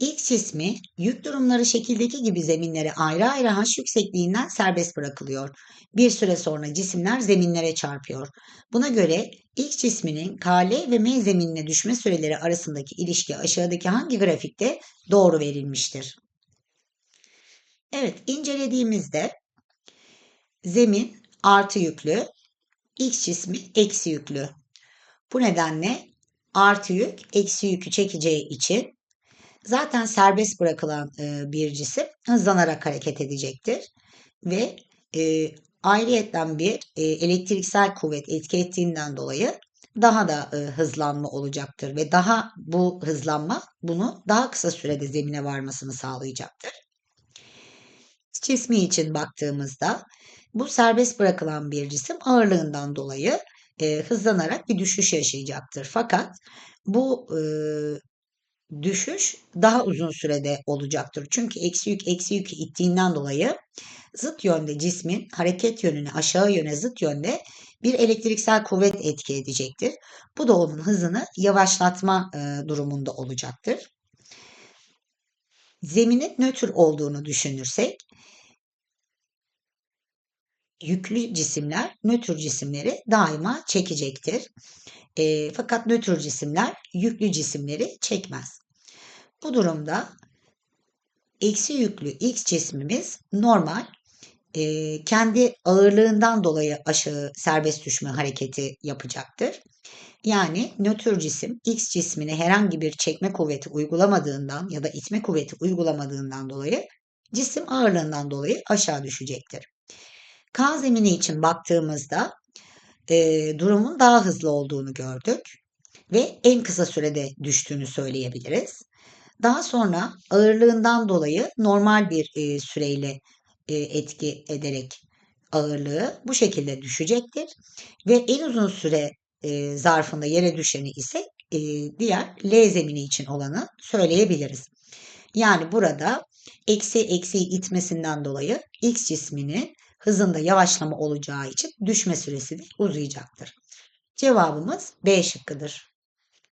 X cismi yük durumları şekildeki gibi zeminlere ayrı ayrı h yüksekliğinden serbest bırakılıyor. Bir süre sonra cisimler zeminlere çarpıyor. Buna göre X cisminin KL ve M zeminine düşme süreleri arasındaki ilişki aşağıdaki hangi grafikte doğru verilmiştir? Evet, incelediğimizde zemin artı yüklü, X cismi eksi yüklü. Bu nedenle artı yük eksi yükü çekeceği için zaten serbest bırakılan e, bir cisim hızlanarak hareket edecektir. Ve e, ayrıyetten bir e, elektriksel kuvvet etki ettiğinden dolayı daha da e, hızlanma olacaktır ve daha bu hızlanma bunu daha kısa sürede zemine varmasını sağlayacaktır. Cismi için baktığımızda bu serbest bırakılan bir cisim ağırlığından dolayı e, hızlanarak bir düşüş yaşayacaktır. Fakat bu e, düşüş daha uzun sürede olacaktır. Çünkü eksi yük eksi yükü ittiğinden dolayı zıt yönde cismin hareket yönüne aşağı yöne zıt yönde bir elektriksel kuvvet etki edecektir. Bu da onun hızını yavaşlatma e, durumunda olacaktır. Zeminin nötr olduğunu düşünürsek yüklü cisimler nötr cisimleri daima çekecektir. E, fakat nötr cisimler yüklü cisimleri çekmez. Bu durumda eksi yüklü x cismimiz normal e, kendi ağırlığından dolayı aşağı serbest düşme hareketi yapacaktır. Yani nötr cisim x cismine herhangi bir çekme kuvveti uygulamadığından ya da itme kuvveti uygulamadığından dolayı cisim ağırlığından dolayı aşağı düşecektir. K zemini için baktığımızda e, durumun daha hızlı olduğunu gördük ve en kısa sürede düştüğünü söyleyebiliriz. Daha sonra ağırlığından dolayı normal bir e, süreyle e, etki ederek ağırlığı bu şekilde düşecektir ve en uzun süre e, zarfında yere düşeni ise e, diğer L zemini için olanı söyleyebiliriz. Yani burada eksi eksi itmesinden dolayı X cisminin hızında yavaşlama olacağı için düşme süresi de uzayacaktır. Cevabımız B şıkkıdır.